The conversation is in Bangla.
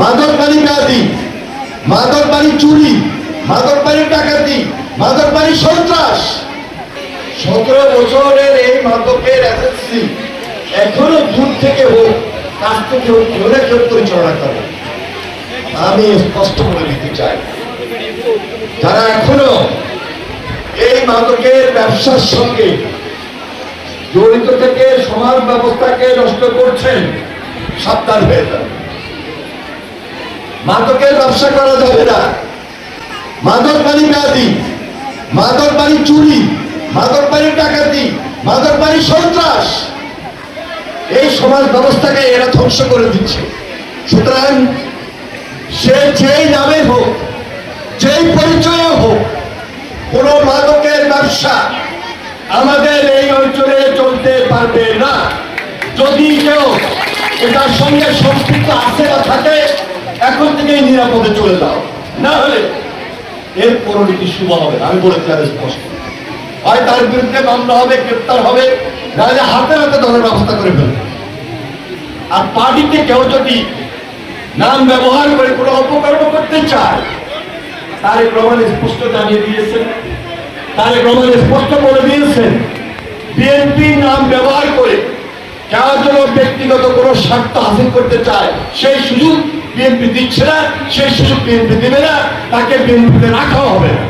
মাদক বাড়ি ব্যাধি মাদক বাড়ি চুরি মাদক বাড়ি ডাকাতি মাদক বাড়ি সন্ত্রাস। সতেরো বছরের এই মাদকের এসএসসি এখনও দূর থেকে হোক কাছ থেকে হোক কেউ না পরিচালনা করে। আমি স্পষ্ট করে দিতে চাই, যারা এখনও এই মাদকের ব্যবসার সঙ্গে জড়িত থেকে সমাজ ব্যবস্থাকে নষ্ট করছেন, সাবধান হয়ে যান। মাদকের ব্যবসা করা যাবে না। মাদক বাড়ি ব্যাধি মাদক বাড়ি চুরি মাদক বাড়ি ডাকাতি মাদক বাড়ি সন্ত্রাস, এই সমাজ ব্যবস্থাকে এরা ধ্বংস করে দিচ্ছে। সুতরাং সে যেই নামে হোক, যেই পরিচয়ে হোক, কোন মাদকের ব্যবসা আমাদের এই অঞ্চলে চলতে পারবে না। যদি কেউ এটার সঙ্গে সম্পৃক্ত আছে বা থাকে থেকেই নিরাপদে চলে যাও। না হলে এর পরিণতি শুভ হবে আমি বলে দিলাম স্পষ্ট। হয় তার বিরুদ্ধে মামলা হবে, গ্রেপ্তার হবে নাহলে হাতে হাতে ধরার ব্যবস্থা করে ফেলবে। আর পার্টিতে কেউ যদি নাম ব্যবহার করে কোনো অপকর্ম করতে চায় তার এই প্রমাণ স্পষ্ট জানিয়ে দিয়েছেন। তার এই প্রমাণ স্পষ্ট বলে দিয়েছেন, বিএনপি নাম ব্যবহার করে জন্য ব্যক্তিগত কোনো স্বার্থ হাসিল করতে চায়, সেই সুযোগ বিএনপি দিচ্ছে না, সেই সুযোগ বিএনপি দেবে না, তাকে বিএনপিতে রাখা হবে না।